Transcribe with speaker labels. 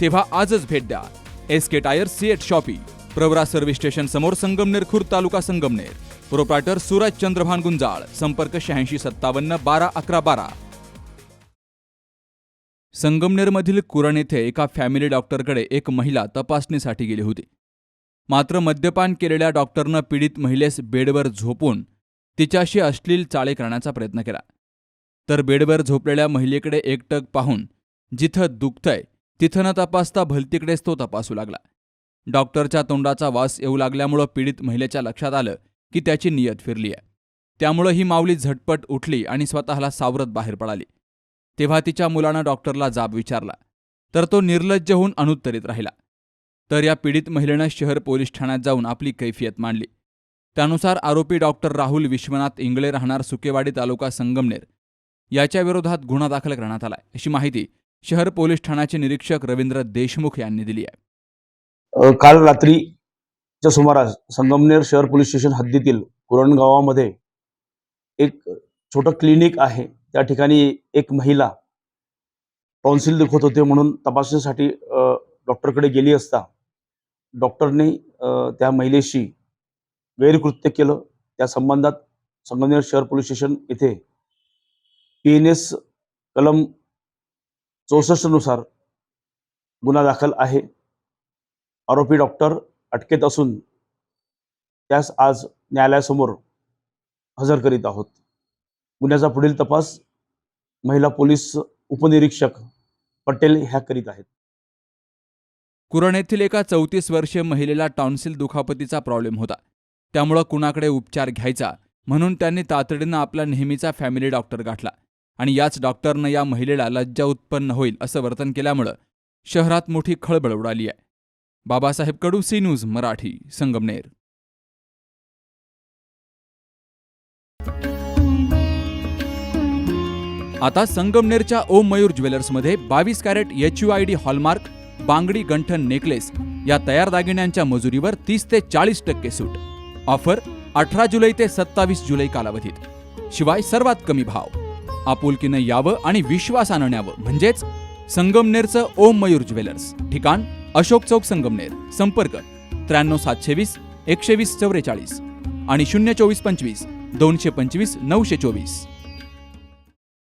Speaker 1: तेव्हा आजच भेट द्या. S K tyre CEAT shoppe Pravara service station समोर संगमनेर खुर्द तालुका संगमनेर. प्रोप्रायटर सूरज चंद्रभान गुंजाळ संपर्क शहाऐंशी सत्तावन्न बारा अकरा बारा. संगमनेरमधील कुरण येथे एका फॅमिली डॉक्टरकडे एक महिला तपासणीसाठी गेली होती. मात्र मद्यपान केलेल्या डॉक्टरनं पीडित महिलेस बेडवर झोपून तिच्याशी अश्लील चाळे करण्याचा प्रयत्न केला. तर बेडवर झोपलेल्या महिलेकडे एकटक पाहून जिथं दुखतंय तिथं न तपासता भलतीकडेच तो तपासू लागला. डॉक्टरच्या तोंडाचा वास येऊ लागल्यामुळं पीडित महिलेच्या लक्षात आलं की त्याची नियत फिरली आहे. त्यामुळं ही माऊली झटपट उठली आणि स्वतःला सावरत बाहेर पडाली. तेव्हा तिच्या मुलानं डॉक्टरला जाब विचारला. तर तो निर्लज्ज होऊन अनुत्तरित राहिला. तर या पीडित महिलेनं शहर पोलीस ठाण्यात जाऊन आपली कैफियत मांडली. त्यानुसार आरोपी डॉक्टर राहुल विश्वनाथ इंगळे राहणार सुकेवाडी तालुका संगमनेर. याच्या विरोधात गुन्हा दाखल करण्यात आलाय अशी माहिती शहर पोलीस ठाण्याचे निरीक्षक रवींद्र देशमुख यांनी दिली आहे.
Speaker 2: काल रात्रीच्या सुमारास संगमनेर शहर पोलीस स्टेशन हद्दीतील कुरणगावामध्ये एक छोटं क्लिनिक आहे. त्या ठिकाणी एक महिला टॉन्सिल दुखत होते म्हणून तपासणीसाठी डॉक्टरकडे गेली असता डॉक्टरने त्या महिलेशी गैरकृत्य केलं. त्या संबंधात संगमनेर शहर पोलीस स्टेशन येथे पी एन एस कलम चौसष्टनुसार गुन्हा दाखल आहे. आरोपी डॉक्टर अटकेत असून त्यास आज न्यायालयासमोर हजर करीत आहोत. गुन्ह्याचा पुढील तपास महिला पोलीस उपनिरीक्षक पटेल ह्या करीत आहेत.
Speaker 1: कुरण येथील एका चौतीस वर्षीय महिलेला टॉन्सिल दुखापतीचा प्रॉब्लेम होता. त्यामुळं कुणाकडे उपचार घ्यायचा म्हणून त्यांनी तातडीनं आपला नेहमीचा फॅमिली डॉक्टर गाठला. आणि याच डॉक्टरनं या महिलेला लज्जा उत्पन्न होईल असं वर्तन केल्यामुळं शहरात मोठी खळबळ उडाली आहे. Babasaheb Kadu C news Marathi Sangamner. आता संगमनेरच्या ओम मयूर ज्वेलर्समध्ये बावीस carat H U I D hallmark बांगडी गंठन नेकलेस या तयार दागिन्यांच्या मजुरीवर तीस ते चाळीस टक्के सूट. ऑफर अठरा जुलै ते सत्तावीस जुलै कालावधीत. शिवाय सर्वात कमी भाव. आपुलकीनं यावं आणि विश्वासानं न्यावं म्हणजेच संगमनेरचं ओम मयूर ज्वेलर्स. ठिकाण अशोक चौक संगमनेर. संपर्क त्र्याण्णव सातशे वीस एकशे वीस चौवेचाळीस आणि शून्य चोवीस पंचवीस दोनशे पंचवीस नऊशे चोवीस.